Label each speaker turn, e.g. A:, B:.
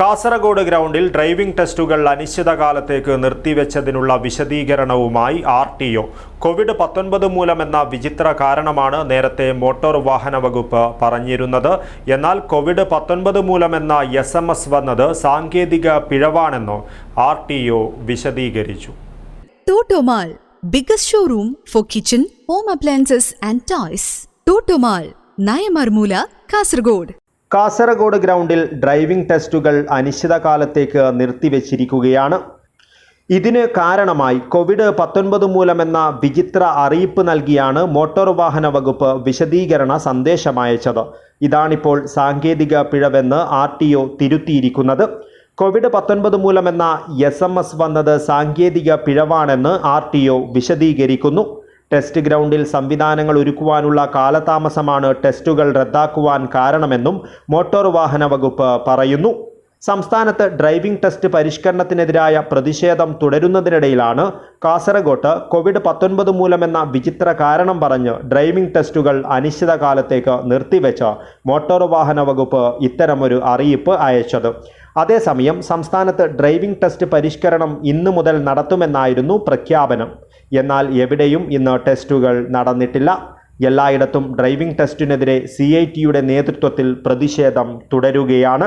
A: കാസർഗോഡ് ഗ്രൗണ്ടിൽ ഡ്രൈവിംഗ് ടെസ്റ്റുകൾ അനിശ്ചിതകാലത്തേക്ക് നിർത്തിവെച്ചതിനുള്ള വിശദീകരണവുമായി ആർ ടി ഒ കോവിഡ് പത്തൊൻപത് മൂലമെന്ന വിചിത്ര കാരണമാണ് നേരത്തെ മോട്ടോർ വാഹന വകുപ്പ് പറഞ്ഞിരുന്നത് എന്നാൽ കോവിഡ് പത്തൊൻപത് മൂലമെന്ന എസ് എം എസ് വന്നത് സാങ്കേതിക പിഴവാണെന്നോ ആർ ടി ഒ വിശദീകരിച്ചു
B: for kitchen, home appliances and toys. Totomal, Nayamarmoola Kasargod.
A: Kasaragod ഗ്രൗണ്ടിൽ ഡ്രൈവിംഗ് ടെസ്റ്റുകൾ അനിശ്ചിതകാലത്തേക്ക് നിർത്തിവച്ചിരിക്കുകയാണ്. ഇതിന് കാരണമായി കോവിഡ് പത്തൊൻപത് മൂലമെന്ന വിചിത്ര അറിയിപ്പ് നൽകിയാണ് മോട്ടോർ വാഹന വകുപ്പ് വിശദീകരണ സന്ദേശമയച്ചത്. ഇതാണിപ്പോൾ സാങ്കേതിക പിഴവെന്ന് ആർ ടി ഒ തിരുത്തിയിരിക്കുന്നത്. കോവിഡ് പത്തൊൻപത് മൂലമെന്ന എസ് എം എസ് വന്നത് സാങ്കേതിക പിഴവാണെന്ന് ആർ ടി ഒ വിശദീകരിക്കുന്നു. ടെസ്റ്റ് ഗ്രൗണ്ടിൽ സംവിധാനങ്ങൾ ഒരുക്കുവാനുള്ള കാലതാമസമാണ് ടെസ്റ്റുകൾ റദ്ദാക്കുവാൻ കാരണമെന്നും മോട്ടോർ വാഹന വകുപ്പ് പറയുന്നു. സംസ്ഥാനത്ത് ഡ്രൈവിംഗ് ടെസ്റ്റ് പരിഷ്കരണത്തിനെതിരായ പ്രതിഷേധം തുടരുന്നതിനിടയിലാണ് കാസർഗോട്ട് കോവിഡ് പത്തൊൻപത് മൂലമെന്ന വിചിത്ര കാരണം പറഞ്ഞ് ഡ്രൈവിംഗ് ടെസ്റ്റുകൾ അനിശ്ചിതകാലത്തേക്ക് നിർത്തിവെച്ച് മോട്ടോർ വാഹന വകുപ്പ് ഇത്തരമൊരു അറിയിപ്പ് അയച്ചത്. അതേസമയം സംസ്ഥാനത്ത് ഡ്രൈവിംഗ് ടെസ്റ്റ് പരിഷ്കരണം ഇന്നു മുതൽ നടത്തുമെന്നായിരുന്നു പ്രഖ്യാപനം. എന്നാൽ എവിടെയും ഇന്ന് ടെസ്റ്റുകൾ നടന്നിട്ടില്ല. എല്ലായിടത്തും ഡ്രൈവിംഗ് ടെസ്റ്റിനെതിരെ സി ഐ ടിയുടെ നേതൃത്വത്തിൽ പ്രതിഷേധം തുടരുകയാണ്.